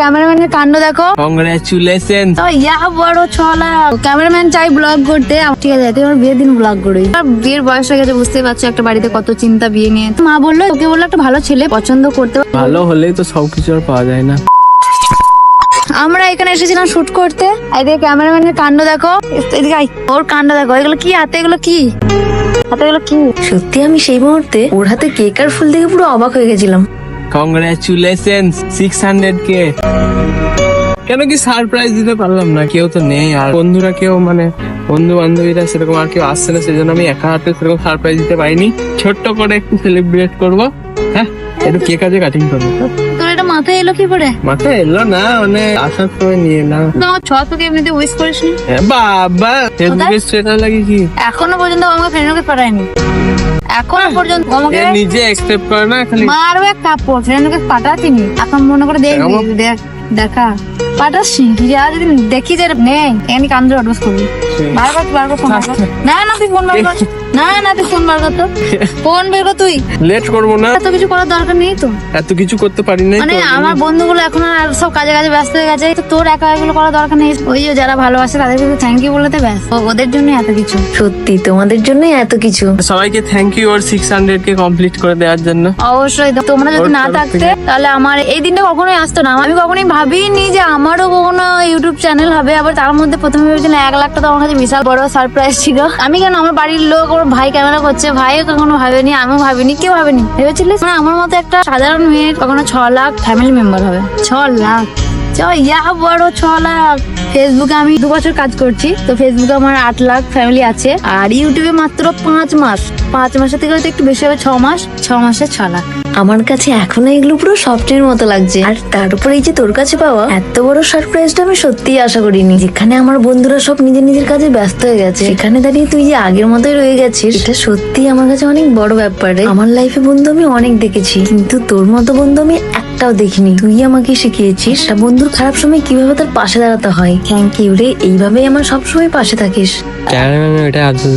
ক্যামেরাম্যানের কাণ্ড দেখো। কংগ্রাচুলেশন তো ইয়া বড় ছলা। ক্যামেরাম্যান চাই ব্লগ করতে। ঠিক আছে তুই আমার বিয়ের দিন ব্লগ করি। আর বিয়ের বয়স হয়ে গেছে বুঝতেই পারছ একটা বাড়িতে কত চিন্তা বিয়ে নিয়ে। মা বলল ওকে বলল একটা ভালো ছেলে পছন্দ করতে ভালো হলেই তো সবকিছু আর পাওয়া যায় না। আমরা এখানে এসেছিলাম শুট করতে। এদিকে ক্যামেরাম্যানের কাণ্ড দেখো। এদিকে ওর কাণ্ড দেখো। এগুলো কি হাতে এগুলো কি? হাতে এগুলো কি? সত্যি আমি সেই মুহূর্তে ওর হাতে কেক আর ফুল দেখে পুরো অবাক হয়ে গেছিলাম। কংগ্রাচুলেশন সিক্স হান্ড্রেড কে কেন কি সারপ্রাইজ দিতে পারলাম না? কেউ তো নেই আর বন্ধুরা কেউ মানে বন্ধু বান্ধবীরা সেরকম আর কেউ আসছে না সেজন্য আমি একা হাতে সেরকম সারপ্রাইজ দিতে পারিনি। ছোট্ট করে একটু সেলিব্রেট করব হ্যাঁ? একটু কেক আছে কাটিং করব তোর এটা মাথায় এলো কি করে? মাথায় এলো না মানে আসার সময় নিয়ে এলাম তো আমার ছ তোকে এমনিতে উইশ করিস নি হ্যাঁ, বাবা ফেসবুকে স্টেটাস লাগে কি? এখনও পর্যন্ত আমাকে ফ্রেন্ডকে পাঠায়নি। এখনও পর্যন্ত তোমাকে আমাকে নিজে এক্সপেক্ট করে না খালি মারবে কাপড় ফ্রেন্ডকে পাঠাতিনি এখন মনে করে দেখবি দেখ দেখা। পাঠাসনি যা যদি দেখি যে নেই এখানে কান্দ্র অ্যাডভান্স করবি। বারবার বারবার ফোন না না তুই ফোন বার কর না না তুই ফোন বার কর তো। ফোন বের কর তুই। লেট করব না। এত কিছু করার দরকার নেই তো। এত কিছু করতে পারি নাই মানে আমার বন্ধুগুলো এখন আর সব কাজে কাজে ব্যস্ত হয়ে গেছে। তো তোর একা এগুলো করার দরকার নেই। ওই যারা ভালোবাসে তাদেরকে থ্যাংক ইউ বলতে ব্যাস ও- ওদের জন্য এত কিছু। সত্যি তোমাদের জন্যই এত কিছু। সবাইকে থ্যাংক ইউ ওর সিক্স হান্ড্রেড কে কমপ্লিট করে দেওয়ার জন্য। অবশ্যই। তো তোমরা যদি না থাকতে তাহলে আমার এই দিনটা কখনোই আসতো না। আমি কখনোই ভাবিনি যে আমারও ইউটিউব চ্যানেল হবে, আবার তার মধ্যে প্রথমে ভেবেছিলাম এক লাখ টাকা আমার কাছে বিশাল বড় সারপ্রাইজ ছিল। আমি কেন, আমার বাড়ির লোক, ওর ভাই ক্যামেরা করছে, ভাইও কখনো ভাবেনি, আমিও ভাবিনি, কেউ ভাবেনি। ভেবেছিলিস? মানে আমার মতো একটা সাধারণ মেয়ে কখনো ছ লাখ ফ্যামিলি মেম্বার হবে। ছ লাখ। ইয়া বড় ছ লাখ ফেসবুকে আমি দু বছর কাজ করছি। তো ফেসবুকে আমার আট লাখ ফ্যামিলি আছে। আর ইউটিউবে মাত্র পাঁচ মাস। পাঁচ মাসের থেকে হয়তো একটু বেশি হবে, ছ মাস। ছ মাসে ছ লাখ। আমার কাছে এখনও এগুলো পুরো স্বপ্নের মতো লাগছে। আর তার উপর এই যে তোর কাছে পাওয়া, এত বড় সারপ্রাইজটা আমি সত্যিই আশা করিনি। যেখানে আমার বন্ধুরা সব নিজের নিজের কাজে ব্যস্ত হয়ে গেছে। সেখানে দাঁড়িয়ে তুই যে আগের মতোই রয়ে গেছিস, এটা সত্যি আমার কাছে অনেক বড় ব্যাপার। আমার লাইফে বন্ধু আমি অনেক দেখেছি। কিন্তু তোর মতো বন্ধু আমি একটাও দেখিনি। তুই আমাকে শিখিয়েছিস একটা বন্ধুর খারাপ সময় কীভাবে তার পাশে দাঁড়াতে হয়? থ্যাংক ইউ রে এইভাবেই আমার সবসময় পাশে থাকিস। ক্যামেরাম্যান ওটা আছে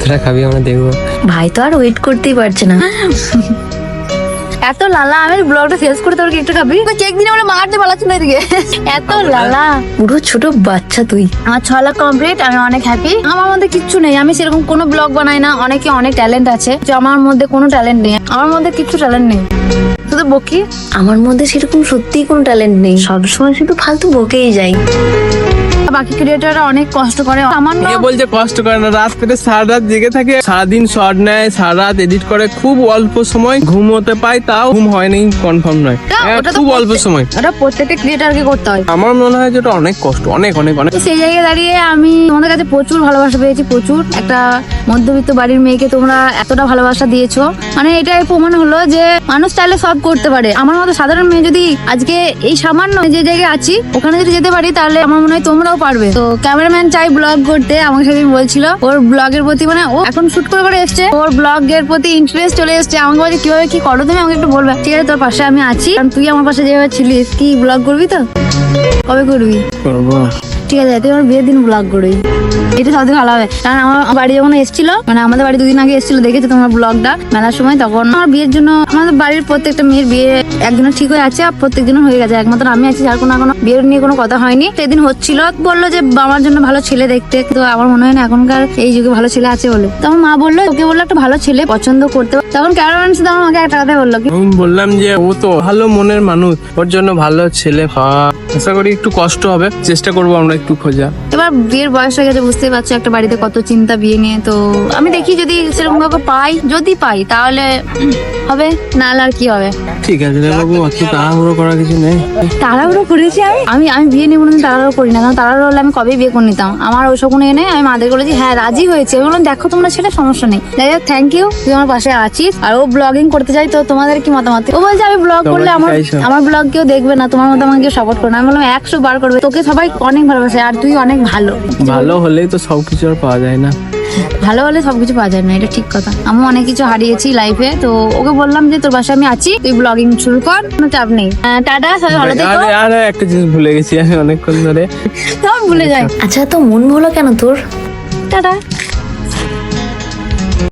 তোরা খাবি আমরা দেখব ভাই তো আর ওয়েট করতেই পারছে না। এত লালা আমি ব্লগটা শেষ করে তোর কেকটা খাবি? কেক দিনে বলে মারতে পালাচ্ছি না এদিকে। এত লালা। পুরো ছোট বাচ্চা তুই। আমার ছ লাখ কমপ্লিট আমি অনেক হ্যাপি আমার মধ্যে কিচ্ছু নেই আমি সেরকম কোনো ব্লগ বানাই না। অনেকে অনেক ট্যালেন্ট আছে যে আমার মধ্যে কোনো ট্যালেন্ট নেই। আমার মধ্যে কিচ্ছু ট্যালেন্ট নেই। শুধু বকি? আমার মধ্যে সেরকম সত্যিই কোনো ট্যালেন্ট নেই। সবসময় শুধু ফালতু বকেই যাই। বাকি ক্রিয়েটাররা অনেক কষ্ট করে। সামান্য কে বলছে কষ্ট করে না? রাত পেতে সারা রাত জেগে থাকে সারাদিন শর্ট নেয় সারা রাত এডিট করে খুব অল্প সময় ঘুমোতে পায় তাও ঘুম হয়নি কনফার্ম নয়। হ্যাঁ, খুব অল্প সময়। ওটা প্রত্যেকটা ক্রিয়েটারকে করতে হয়। আমার মনে হয় যে ওটা অনেক কষ্ট অনেক অনেক অনেক। সেই জায়গায় দাঁড়িয়ে আমি তোমাদের কাছে প্রচুর ভালোবাসা পেয়েছি প্রচুর। একটা মধ্যবিত্ত বাড়ির মেয়েকে তোমরা এতটা ভালোবাসা দিয়েছ। মানে এটাই প্রমাণ হলো যে মানুষ চাইলে সব করতে পারে। আমার মতো সাধারণ মেয়ে যদি আজকে এই সামান্য যে জায়গায় আছি ওখানে যদি যেতে পারি তাহলে আমার মনে হয় তোমরাও পারবে। তো ক্যামেরাম্যান চাই ব্লগ করতে আমাকে সেদিন বলছিল ওর ব্লগের প্রতি মানে ও এখন শুট করে করে এসছে ওর ব্লগের প্রতি ইন্টারেস্ট চলে এসছে। আমাকে বলছে কীভাবে কি করো তুমি? আমাকে একটু বলবে। ঠিক আছে তোর পাশে আমি আছি। কারণ তুই আমার পাশে যেভাবে ছিলিস কি ব্লগ করবি তো? কবে করবি? করব। ঠিক আছে তুই আমার বিয়ের দিন ব্লগ করবি এটা সব থেকে ভালো হবে। কারণ আমার বাড়ি যখন এসেছিল মানে আমাদের বাড়ি দুদিন আগে এসেছিল দেখেছ তোমার ব্লগটা? মেলার সময় তখন আমার বিয়ের জন্য আমাদের বাড়ির প্রত্যেকটা মেয়ের বিয়ে একজনের ঠিক হয়ে আছে আর প্রত্যেকজনের হয়ে গেছে। একমাত্র আমি আছি যার কোনো এখনও বিয়ের নিয়ে কোনো কথা হয়নি। সেদিন হচ্ছিল বলল যে আমার জন্য ভালো ছেলে দেখতে। তো আমার মনে হয় না এখনকার এই যুগে ভালো ছেলে আছে বলে। তো আমার মা বলল ওকে বলল একটা ভালো ছেলে পছন্দ করতে। তখন ক্যারামান শুধু আমাকে একটা কথা বলল আমি বললাম যে ও তো ভালো মনের মানুষ ওর জন্য ভালো ছেলে আশা করি একটু কষ্ট হবে চেষ্টা করব আমরা একটু খোঁজা। এবার বিয়ের বয়স হয়ে গেছে বুঝতেই পারছ একটা বাড়িতে কত চিন্তা বিয়ে নিয়ে। তো আমি দেখি যদি সেরকম ভাবে পাই যদি পাই তাহলে হবে না হলে আর কি হবে? ঠিক আছে বাবু অত তাড়াহুড়ো করার কিছু নেই। তাড়াহুড়ো করেছি আমি? আমি আমি বিয়ে নিয়ে কোনোদিন তাড়াহুড়ো করি না কারণ তাড়াহুড়ো হলে আমি কবেই বিয়ে করে নিতাম? আমার ওইসব কোনো এনে আমি মাদের বলেছি হ্যাঁ রাজি হয়েছে। আমি বললাম দেখো তোমরা ছেলে সমস্যা নেই। যাই হোক থ্যাংক ইউ তুই আমার পাশে আছিস। আর ও ব্লগিং করতে চাই তো তোমাদের কি মতামত? ও বলছে আমি ব্লগ করলে আমার আমার ব্লগ কেউ দেখবে না তোমার মতো আমাকে সাপোর্ট করবে না। আমি বললাম একশো বার করবে। তোকে সবাই অনেক ভালোবাসে আর তুই অনেক ভালো। ভালো হলেই তো সবকিছু আর পাওয়া যায় না। ভালো হলে সবকিছু পাওয়া যায় না এটা ঠিক কথা। আমি অনেক কিছু হারিয়েছি লাইফে তো ওকে বললাম যে তোর বাসায় আমি আছি তুই ব্লগিং শুরু কর কোনো চাপ নেই। আহ, টাটা সবাই ভালো থেকো। আরে আরে একটা জিনিস ভুলে গেছি আমি অনেকক্ষণ ধরে। সব ভুলে যাই আচ্ছা তো মন ভুলো কেন তোর? টাটা।